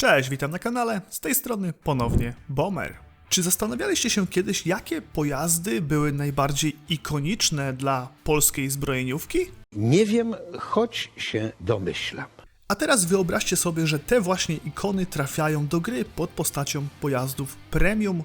Cześć, witam na kanale. Z tej strony ponownie Bomer. Czy zastanawialiście się kiedyś, jakie pojazdy były najbardziej ikoniczne dla polskiej zbrojeniówki? Nie wiem, choć się domyślam. A teraz wyobraźcie sobie, że te właśnie ikony trafiają do gry pod postacią pojazdów premium.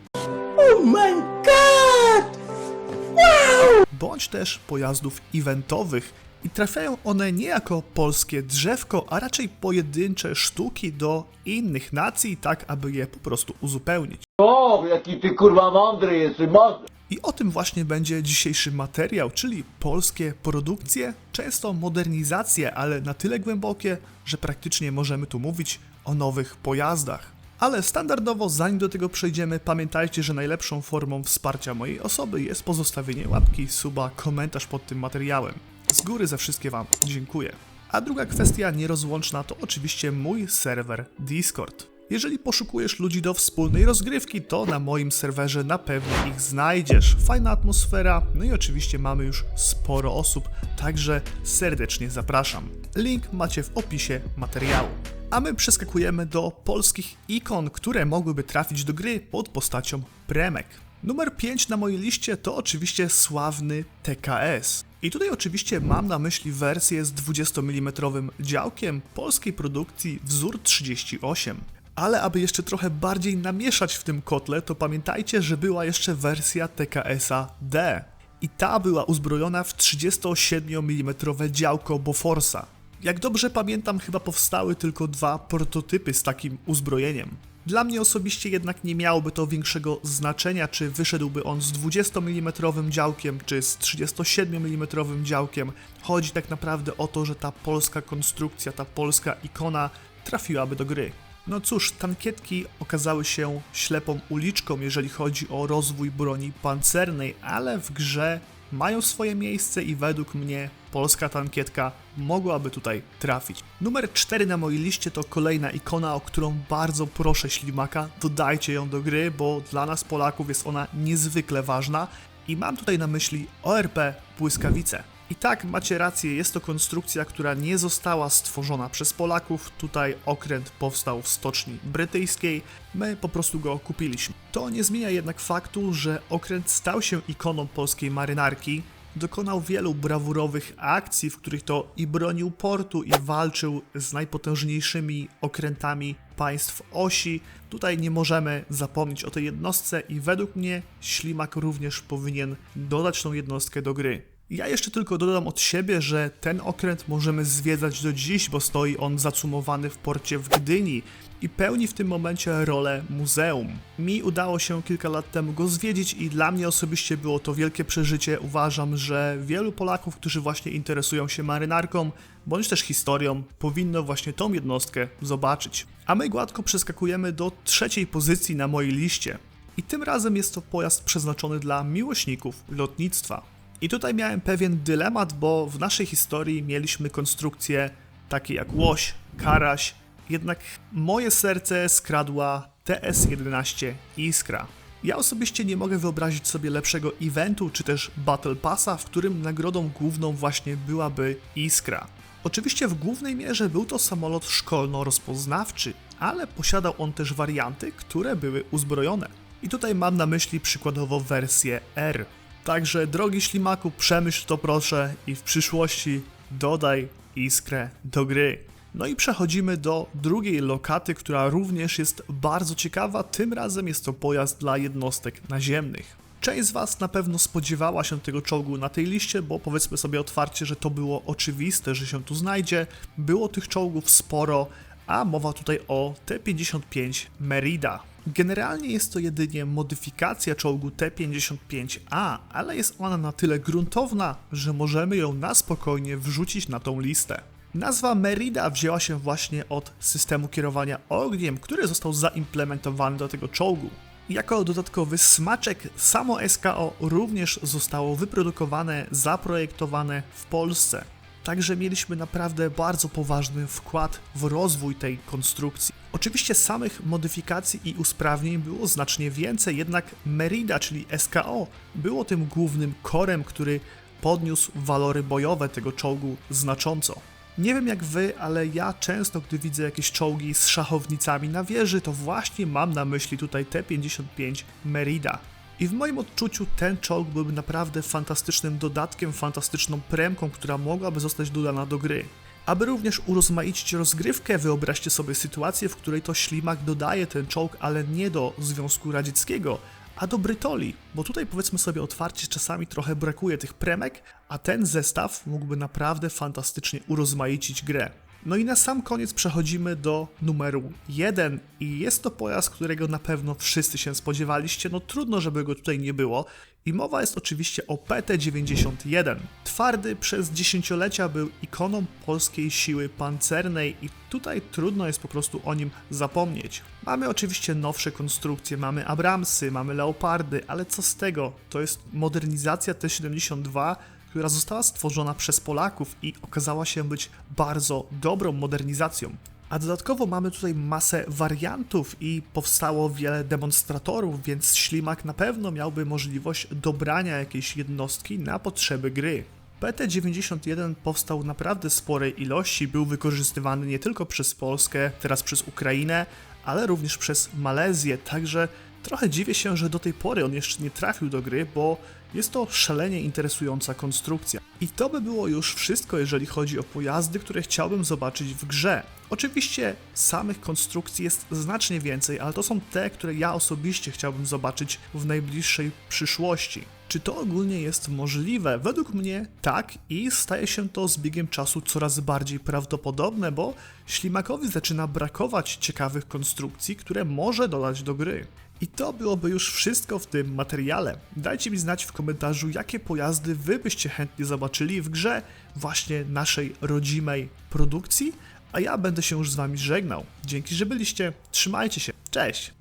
Bądź też pojazdów eventowych i trafiają one nie jako polskie drzewko, a raczej pojedyncze sztuki do innych nacji, tak aby je po prostu uzupełnić. O, jaki ty kurwa mądry jesteś, mądry. I o tym właśnie będzie dzisiejszy materiał, czyli polskie produkcje, często modernizacje, ale na tyle głębokie, że praktycznie możemy tu mówić o nowych pojazdach. Ale standardowo, zanim do tego przejdziemy, pamiętajcie, że najlepszą formą wsparcia mojej osoby jest pozostawienie łapki, suba, komentarz pod tym materiałem. Z góry za wszystkie Wam dziękuję. A druga kwestia nierozłączna to oczywiście mój serwer Discord. Jeżeli poszukujesz ludzi do wspólnej rozgrywki, to na moim serwerze na pewno ich znajdziesz. Fajna atmosfera, no i oczywiście mamy już sporo osób, także serdecznie zapraszam. Link macie w opisie materiału. A my przeskakujemy do polskich ikon, które mogłyby trafić do gry pod postacią Premek. Numer 5 na mojej liście to oczywiście sławny TKS. I tutaj oczywiście mam na myśli wersję z 20 mm działkiem polskiej produkcji wzór 38. Ale aby jeszcze trochę bardziej namieszać w tym kotle, to pamiętajcie, że była jeszcze wersja TKS-a D. I ta była uzbrojona w 37 mm działko Boforsa. Jak dobrze pamiętam, chyba powstały tylko dwa prototypy z takim uzbrojeniem. Dla mnie osobiście jednak nie miałoby to większego znaczenia, czy wyszedłby on z 20 mm działkiem, czy z 37 mm działkiem. Chodzi tak naprawdę o to, że ta polska konstrukcja, ta polska ikona trafiłaby do gry. No cóż, tankietki okazały się ślepą uliczką, jeżeli chodzi o rozwój broni pancernej, ale w grze mają swoje miejsce i według mnie polska tankietka mogłaby tutaj trafić. Numer 4 na mojej liście to kolejna ikona, o którą bardzo proszę ślimaka, dodajcie ją do gry, bo dla nas Polaków jest ona niezwykle ważna i mam tutaj na myśli ORP Błyskawice. I tak, macie rację, jest to konstrukcja, która nie została stworzona przez Polaków. Tutaj okręt powstał w stoczni brytyjskiej, my po prostu go kupiliśmy. To nie zmienia jednak faktu, że okręt stał się ikoną polskiej marynarki. Dokonał wielu brawurowych akcji, w których to i bronił portu, i walczył z najpotężniejszymi okrętami państw osi. Tutaj nie możemy zapomnieć o tej jednostce i według mnie Ślimak również powinien dodać tą jednostkę do gry. Ja jeszcze tylko dodam od siebie, że ten okręt możemy zwiedzać do dziś, bo stoi on zacumowany w porcie w Gdyni i pełni w tym momencie rolę muzeum. Mi udało się kilka lat temu go zwiedzić i dla mnie osobiście było to wielkie przeżycie. Uważam, że wielu Polaków, którzy właśnie interesują się marynarką bądź też historią, powinno właśnie tą jednostkę zobaczyć. A my gładko przeskakujemy do trzeciej pozycji na mojej liście. I tym razem jest to pojazd przeznaczony dla miłośników lotnictwa. I tutaj miałem pewien dylemat, bo w naszej historii mieliśmy konstrukcje takie jak łoś, karaś, jednak moje serce skradła TS-11 Iskra. Ja osobiście nie mogę wyobrazić sobie lepszego eventu czy też Battle Passa, w którym nagrodą główną właśnie byłaby Iskra. Oczywiście w głównej mierze był to samolot szkolno-rozpoznawczy, ale posiadał on też warianty, które były uzbrojone. I tutaj mam na myśli przykładowo wersję R. Także drogi ślimaku, przemyśl to proszę i w przyszłości dodaj iskrę do gry. No i przechodzimy do drugiej lokaty, która również jest bardzo ciekawa. Tym razem jest to pojazd dla jednostek naziemnych. Część z Was na pewno spodziewała się tego czołgu na tej liście, bo powiedzmy sobie otwarcie, że to było oczywiste, że się tu znajdzie. Było tych czołgów sporo, a mowa tutaj o T-55 Merida. Generalnie jest to jedynie modyfikacja czołgu T-55A, ale jest ona na tyle gruntowna, że możemy ją na spokojnie wrzucić na tą listę. Nazwa Merida wzięła się właśnie od systemu kierowania ogniem, który został zaimplementowany do tego czołgu. Jako dodatkowy smaczek, samo SKO również zostało wyprodukowane, zaprojektowane w Polsce. Także mieliśmy naprawdę bardzo poważny wkład w rozwój tej konstrukcji. Oczywiście samych modyfikacji i usprawnień było znacznie więcej, jednak Merida, czyli SKO, było tym głównym korem, który podniósł walory bojowe tego czołgu znacząco. Nie wiem jak wy, ale ja często, gdy widzę jakieś czołgi z szachownicami na wieży, to właśnie mam na myśli tutaj T-55 Merida. I w moim odczuciu ten czołg byłby naprawdę fantastycznym dodatkiem, fantastyczną premką, która mogłaby zostać dodana do gry. Aby również urozmaicić rozgrywkę, wyobraźcie sobie sytuację, w której to Ślimak dodaje ten czołg, ale nie do Związku Radzieckiego, a do Brytoli, bo tutaj powiedzmy sobie otwarcie, czasami trochę brakuje tych premek, a ten zestaw mógłby naprawdę fantastycznie urozmaicić grę. No i na sam koniec przechodzimy do numeru 1 i jest to pojazd, którego na pewno wszyscy się spodziewaliście, no trudno, żeby go tutaj nie było. I mowa jest oczywiście o PT-91. Twardy przez dziesięciolecia był ikoną polskiej siły pancernej i tutaj trudno jest po prostu o nim zapomnieć. Mamy oczywiście nowsze konstrukcje, mamy Abramsy, mamy Leopardy, ale co z tego? To jest modernizacja T-72, która została stworzona przez Polaków i okazała się być bardzo dobrą modernizacją. A dodatkowo mamy tutaj masę wariantów i powstało wiele demonstratorów, więc Ślimak na pewno miałby możliwość dobrania jakiejś jednostki na potrzeby gry. PT-91 powstał naprawdę sporej ilości, był wykorzystywany nie tylko przez Polskę, teraz przez Ukrainę, ale również przez Malezję, także trochę dziwię się, że do tej pory on jeszcze nie trafił do gry, bo jest to szalenie interesująca konstrukcja. I to by było już wszystko, jeżeli chodzi o pojazdy, które chciałbym zobaczyć w grze. Oczywiście samych konstrukcji jest znacznie więcej, ale to są te, które ja osobiście chciałbym zobaczyć w najbliższej przyszłości. Czy to ogólnie jest możliwe? Według mnie tak i staje się to z biegiem czasu coraz bardziej prawdopodobne, bo Ślimakowi zaczyna brakować ciekawych konstrukcji, które może dodać do gry. I to byłoby już wszystko w tym materiale. Dajcie mi znać w komentarzu, jakie pojazdy wy byście chętnie zobaczyli w grze właśnie naszej rodzimej produkcji, a ja będę się już z wami żegnał. Dzięki, że byliście. Trzymajcie się. Cześć!